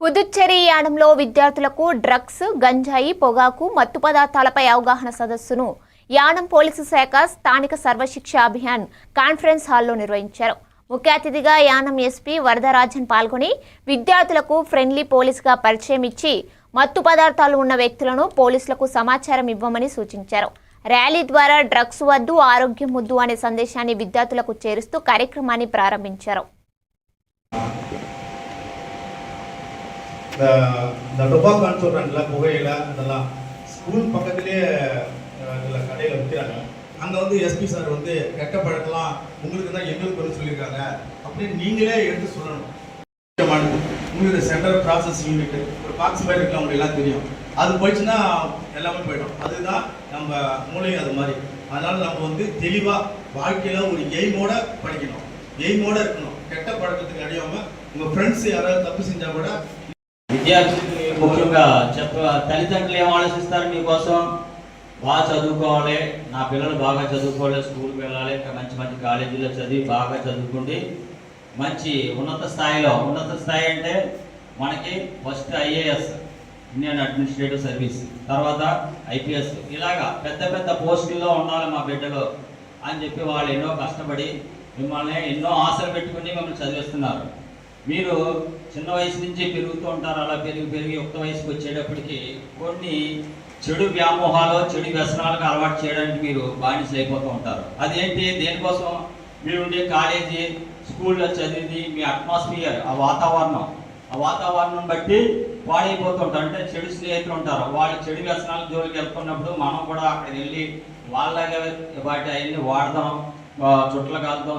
పుదుచ్చేరి యానంలో విద్యార్థులకు డ్రగ్స్ గంజాయి పొగాకు మత్తు పదార్థాలపై అవగాహన సదస్సును యానం పోలీసు శాఖ స్థానిక సర్వశిక్ష అభియాన్ కాన్ఫరెన్స్ హాల్లో నిర్వహించారు. ముఖ్య అతిథిగా యానం ఎస్పీ వరదరాజన్ పాల్గొని విద్యార్థులకు ఫ్రెండ్లీ పోలీసుగా పరిచయం ఇచ్చి మత్తు పదార్థాలు ఉన్న వ్యక్తులను పోలీసులకు సమాచారం ఇవ్వమని సూచించారు. ర్యాలీ ద్వారా డ్రగ్స్ వద్దు ఆరోగ్యం ముద్దు అనే సందేశాన్ని విద్యార్థులకు చేరుస్తూ కార్యక్రమాన్ని ప్రారంభించారు. இந்த இந்த டொபாக்கான்னு சொல்கிறாங்கல்ல புகையில அதெல்லாம் ஸ்கூல் பக்கத்துலேயே இதில் கடையில் விற்கிறாங்க அங்கே வந்து எஸ்பி சார் வந்து கெட்ட பழக்கலாம் உங்களுக்கு தான் எங்களுக்கு வந்து சொல்லியிருக்காங்க. அப்படின்னு நீங்களே எடுத்து சொல்லணும். உங்களுக்கு சென்ட்ரல் ப்ராசஸ் யூனிட் ஒரு பாக்ஸ் மாதிரி இருக்கு அவங்க எல்லாம் தெரியும். அது போயிடுச்சுன்னா எல்லாமே போயிடும். அதுதான் நம்ம மூளையும் அது மாதிரி. அதனால் நம்ம வந்து தெளிவாக வாழ்க்கையில் ஒரு எய்மோட படிக்கணும். எய்மோட இருக்கணும். கெட்ட பழக்கத்துக்கு அடியாமல் உங்கள் ஃப்ரெண்ட்ஸ் யாராவது தப்பு செஞ்சால் கூட విద్యార్థికి ముఖ్యంగా చెప్ప తల్లిదండ్రులు ఏం ఆలోచిస్తారు మీకోసం? బాగా చదువుకోవాలి. నా పిల్లలు బాగా చదువుకోవాలి స్కూల్కి వెళ్ళాలి మంచి మంచి కాలేజీలో చదివి బాగా చదువుకుండి. మంచి ఉన్నత స్థాయిలో ఉన్నత స్థాయి అంటే మనకి first IAS Indian administrative service తర్వాత ఐపీఎస్. ఇలాగా పెద్ద పెద్ద పోస్టుల్లో ఉండాలి మా బిడ్డలు అని చెప్పి వాళ్ళు ఎన్నో కష్టపడి మిమ్మల్ని ఎన్నో ఆశలు పెట్టుకుని మిమ్మల్ని చదివిస్తున్నారు. మీరు చిన్న వయసు నుంచి పెరుగుతూ ఉంటారు అలా పెరిగి పెరిగి యుక్త వయసుకు వచ్చేటప్పటికి కొన్ని చెడు వ్యామోహాలు చెడు వ్యసనాలకు అలవాటు చేయడానికి మీరు బానిస అయిపోతూ ఉంటారు. అదేంటి? దేనికోసం? మీరు ఉండే కాలేజీ స్కూల్లో చదివింది మీ అట్మాస్ఫియర్ ఆ వాతావరణం. ఆ వాతావరణం బట్టి పాడైపోతుంటారు అంటే చెడు స్నేహితులు ఉంటారు. వాళ్ళు చెడు వ్యసనాల జోలికి వెళ్తున్నప్పుడు మనం కూడా అక్కడికి వెళ్ళి వాళ్ళగా వాటి అవన్నీ వాడదాం చుట్టలు కాలుదాం